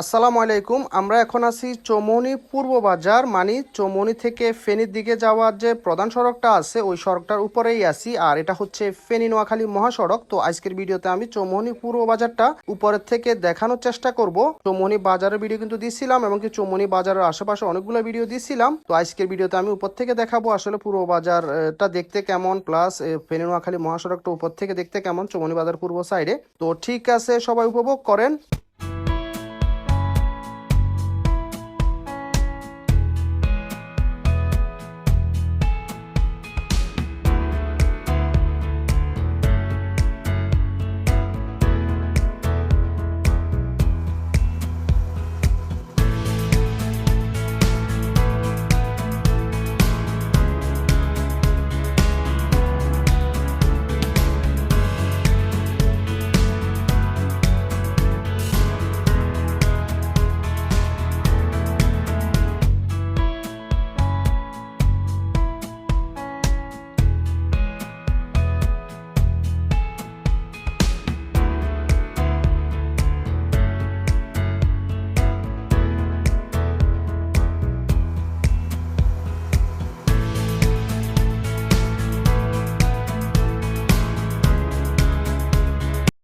আসসালামু আলাইকুম, আমরা এখন আছি চৌমনি পূর্ব বাজার মানে চৌমনি থেকে ফেনীর দিকে যাওয়ার যে প্রধান সড়কটা আছে, ওই সড়কটার উপরেই আছি। আর এটা হচ্ছে ফেনী নোয়াখালী মহাসড়ক। তো আজকের ভিডিওতে আমি চৌমনি পূর্ব বাজারটা উপরের থেকে দেখানোর চেষ্টা করব। চৌমনি বাজারের ভিডিও কিন্তু দিছিলাম এমনকি চৌমনি বাজারের আশেপাশে অনেকগুলো ভিডিও দিছিলাম। তো আজকের ভিডিওতে আমি উপর থেকে দেখাবো আসলে পূর্ব বাজারটা দেখতে কেমন প্লাস ফেনী নোয়াখালী মহাসড়কটা উপর থেকে দেখতে কেমন, চৌমনি বাজার পূর্ব সাইডে তো ঠিক আছে, সবাই উপভোগ করেন।